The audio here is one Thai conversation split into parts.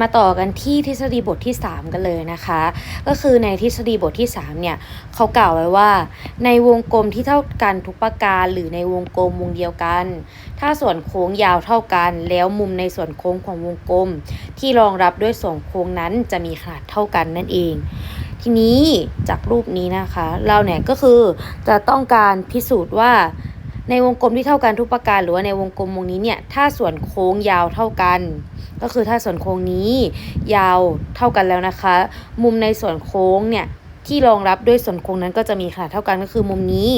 มาต่อกันที่ทฤษฎีบทที่ 3 กันเลยนะคะ ก็คือในทฤษฎีบทที่ 3 เนี่ยเขากล่าวไว้ว่า ในวงกลมที่เท่ากันทุกประการ หรือในวงกลมวงเดียวกัน ถ้าส่วนโค้งยาวเท่ากัน แล้วมุมในส่วนโค้งของวงกลม ที่รองรับด้วยส่วนโค้งนั้นจะมีขนาดเท่ากันนั่นเอง ทีนี้จากรูปนี้นะคะ เราเนี่ยก็คือจะต้องการพิสูจน์ว่า ในวงกลมที่เท่ากันทุกประการหรือว่าในวงกลมวงนี้เนี่ยถ้าส่วนโค้งยาวเท่ากัน ก็คือถ้าส่วนโค้งนี้ยาวเท่ากันแล้วนะคะ มุมในส่วนโค้งเนี่ยที่รองรับด้วยส่วนโค้งนั้นก็จะมีขนาดเท่ากันก็คือมุมนี้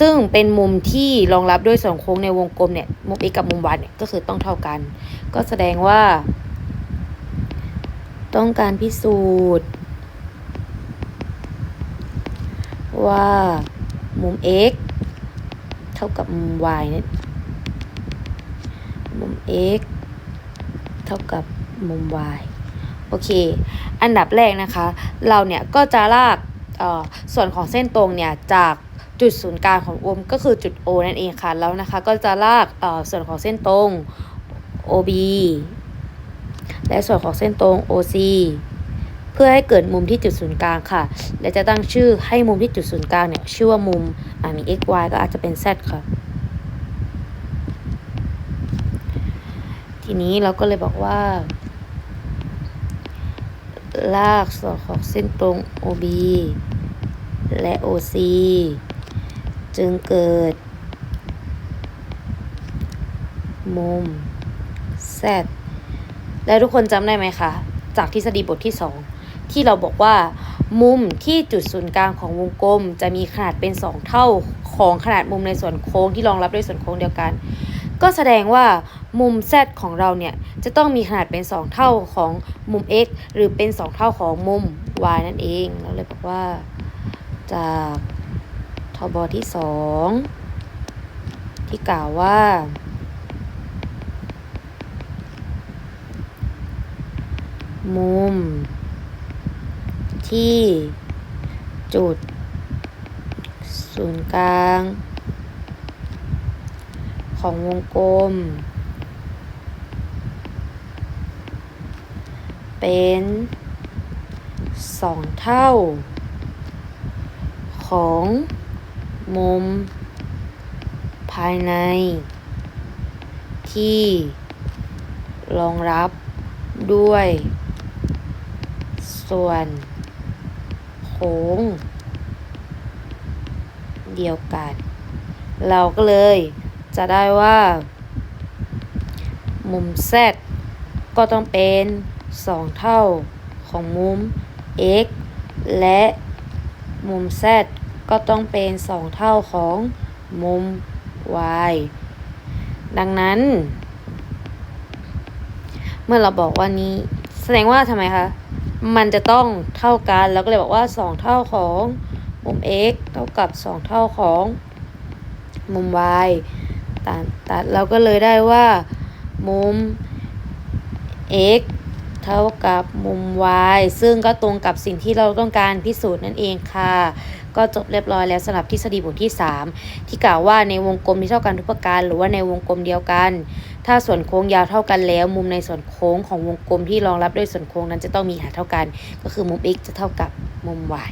ซึ่งเป็นมุมที่รองรับด้วยส่วนโค้งในวงกลมเนี่ยมุม x กับมุม y เนี่ยก็คือต้องเท่ากัน ก็แสดงว่า ต้องการพิสูจน์ ว่ามุม x ท่ากับมุม y เนี่ยมุม x เท่ากับมุม y โอเค อันดับแรกนะคะ เราเนี่ยก็จะลากเออส่วนของเส้นตรงเนี่ยจากจุดศูนย์กลางของวงก็คือจุด O นั่นเองค่ะ แล้วนะคะก็จะลากเออส่วนของเส้นตรง OB และส่วนของเส้นตรง OC เพื่อให้เกิดมุมที่จุดศูนย์กลางค่ะ และจะตั้งชื่อให้มุมที่จุดศูนย์กลางเนี่ยชื่อว่ามุมมี x y ก็อาจจะเป็น z ค่ะ ทีนี้เราก็เลยบอกว่า ลากส่วนของเส้นตรง OB และ OC จึงเกิด มุม Z แล้ทุกคนจำได้ไหมคะ จากทฤษฎีบทที่ 2 ที่เราบอกว่า มุมที่จุดศูนย์กลางของวงกลม จะมีขนาดเป็น 2 เท่าของขนาดมุมในส่วนโค้งที่รองรับด้วยส่วนโค้งเดียวกัน ก็แสดงว่ามุม Z ของเราเนี่ยจะต้องมีขนาดเป็น 2 เท่าของมุม x หรือเป็น 2 เท่าของมุม y นั่นเองเราเลยบอกว่า จากทบที่ 2 ที่กล่าวว่า มุม ที่จุด ศูนย์กลาง ของวงกลม เป็นสองเท่า ของมุม ภายใน ที่รองรับด้วย ส่วน ค้ง เดียวกัน เราก็เลยจะได้ว่า มุม z ก็ต้องเป็น 2 เท่าของมุม x และมุม z ก็ต้องเป็น 2 เท่าของมุม y ดังนั้น เมื่อเราบอกว่านี้ แสดงว่าทำไมคะ มันจะต้องเท่ากันเราก็เลยบอกว่า 2 เท่าของมุม x เท่ากับ 2 เท่าของมุม y ตัดตัดเราก็เลยได้ว่า มุม x เท่ากับมุม y ซึ่งก็ตรงกับสิ่งที่เราต้องการพิสูจน์นั่นเองค่ะ ก็จบเรียบร้อยแล้วสำหรับทฤษฎีบทที่ 3 ที่กล่าวว่าในวงกลมที่เท่ากันทุกประการ หรือว่าในวงกลมเดียวกัน ถ้าส่วนโค้งยาวเท่ากันแล้ว มุมในส่วนโค้งของวงกลมที่รองรับด้วยส่วนโค้งนั้นจะต้องมีหาเท่ากัน ก็คือมุม x จะเท่ากับมุม y